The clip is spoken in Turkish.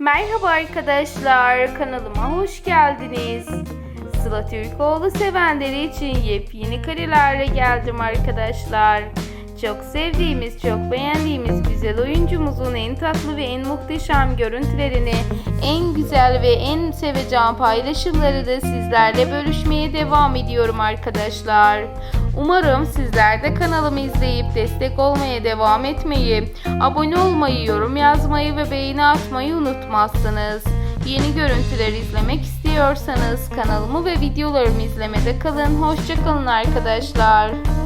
Merhaba arkadaşlar, kanalıma hoş geldiniz. Sıla Türkoğlu sevenleri için yepyeni karelerle geldim arkadaşlar. Çok sevdiğimiz, çok beğendiğimiz güzel oyuncumuzun en tatlı ve en muhteşem görüntülerini, en güzel ve en seveceğim paylaşımları da sizlerle bölüşmeye devam ediyorum arkadaşlar. Umarım sizler de kanalımı izleyip destek olmaya devam etmeyi, abone olmayı, yorum yazmayı ve beğeni atmayı unutmazsınız. Yeni görüntüler izlemek istiyorsanız kanalımı ve videolarımı izlemede kalın. Hoşçakalın arkadaşlar.